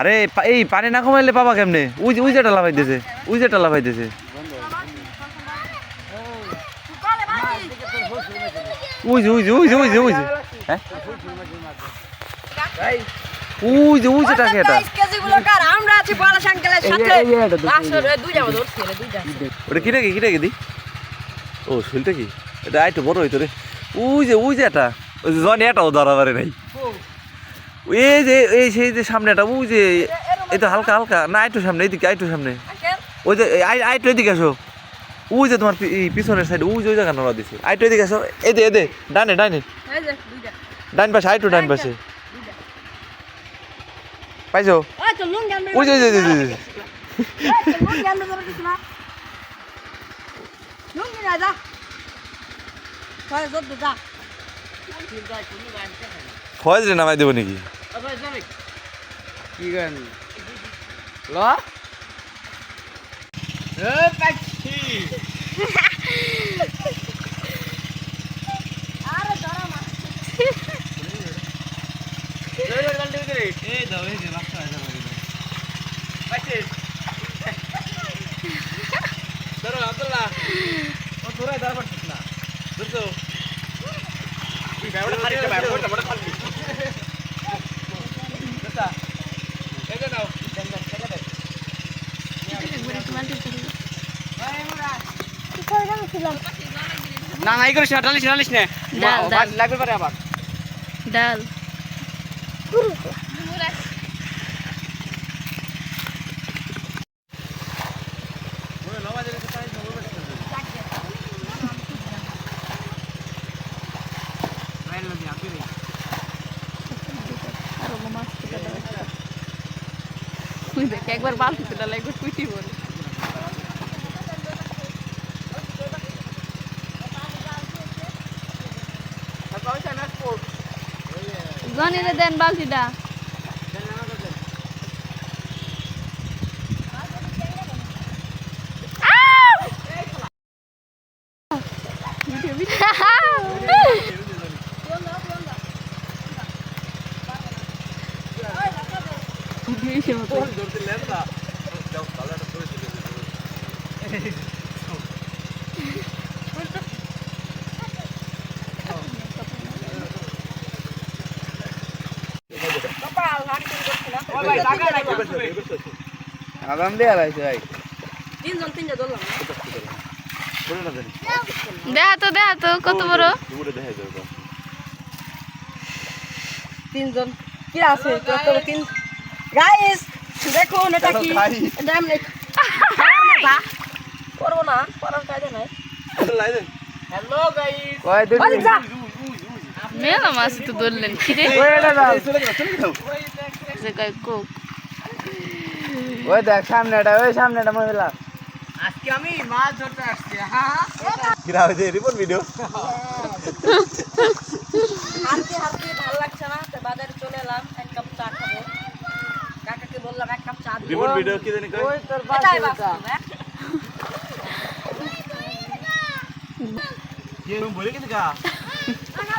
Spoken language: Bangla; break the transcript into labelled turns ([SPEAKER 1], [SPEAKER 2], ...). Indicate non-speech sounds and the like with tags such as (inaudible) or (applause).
[SPEAKER 1] আরে এই পানি না কমাইলে পাবা কেমনে? উই যে উই যেটা লাফাইতেছে উই যেটা লাফাইতেছে যে উই যে উই যে উই যে উই যে। হ্যাঁ? উই যে উই যে টাকে এটা।
[SPEAKER 2] আমরা আছি পলাশ আঙ্কেলের সাথে। দুইটা দুইটা
[SPEAKER 1] ওটা কি রেখে কি রেখে দি? ও শুলটা কি? এটা আইটো বড় হইতো রে। উই যে উই যে এটা। ওই যে জনি এটাও ধরা পারে নাই। এই যে এই সেই যে সামনে এটা উই যে এই তো হালকা হালকা। না আইটো সামনে এইদিকে আইটো সামনে। ওই যে আইটো এদিকে আসো। উই যে তোমার এই পিছনের সাইড উই যে ওই জায়গা নড়া দিছে। আইটো এদিকে আসো। এই দে এই দে ডানে ডানে। ডান পাশে আইটো ডান পাশে। পাইছো?
[SPEAKER 2] ওই
[SPEAKER 1] ওই যে ওই ওই ওই যা। (laughs) ফয়েজ রে নামাই দেবো নাকি?
[SPEAKER 3] কি গান? ল। পাখি।
[SPEAKER 2] আরে ধরা মা
[SPEAKER 3] এই দাও এই যে বাচ্চা আছে পাখি। ধরো আব্দুল্লাহ। ও ধরে ধরে পারছিস না। তুই ব্যাপারটা খালি ব্যাপারটা খালি। না নাই করিস না ডালিস ডালিস না।
[SPEAKER 4] ডাল, ডাল।
[SPEAKER 3] লাগবে পারে আবার।
[SPEAKER 4] ডাল ওগুলো মাছ কেটে দেবে। ওই দেখ, একবার বালতিতে ডাল একবার কুইটি বলে। জনিরে দেন বালতিটা ভিডিও ভিডিও। (laughs)
[SPEAKER 2] করে
[SPEAKER 3] দিয়ে আলাইছে ভাই
[SPEAKER 2] তিনজন তিনটা ধরলাম
[SPEAKER 4] দেখা তো দেখা তো কত বড়
[SPEAKER 2] তিনজন। কি আছে? তিন গাইস দেখুন এটা কি? এটা আমি করব না করার কাজে নাই।
[SPEAKER 3] হ্যালো গাইস কয় দিন
[SPEAKER 2] ওই যা।
[SPEAKER 4] মেলা মাছ তো ধরলেন। খিরে
[SPEAKER 3] ওই এটা দাও
[SPEAKER 4] যে কয় কোক।
[SPEAKER 3] ওই দেখ সামনেটা ওই সামনেটা মহিলা। আজকে আমি মাছ ধরতে আসছি হ্যাঁ
[SPEAKER 1] কিরা হয়েছে রিপোর্ট ভিডিও
[SPEAKER 2] হাঁটতে হাঁটতে ভালো লাগছে
[SPEAKER 1] রিপোর্ট ভিডিও কি জানি কয়
[SPEAKER 3] তোর
[SPEAKER 2] হ্যাঁ?
[SPEAKER 1] কি বলে কিন্তু (laughs)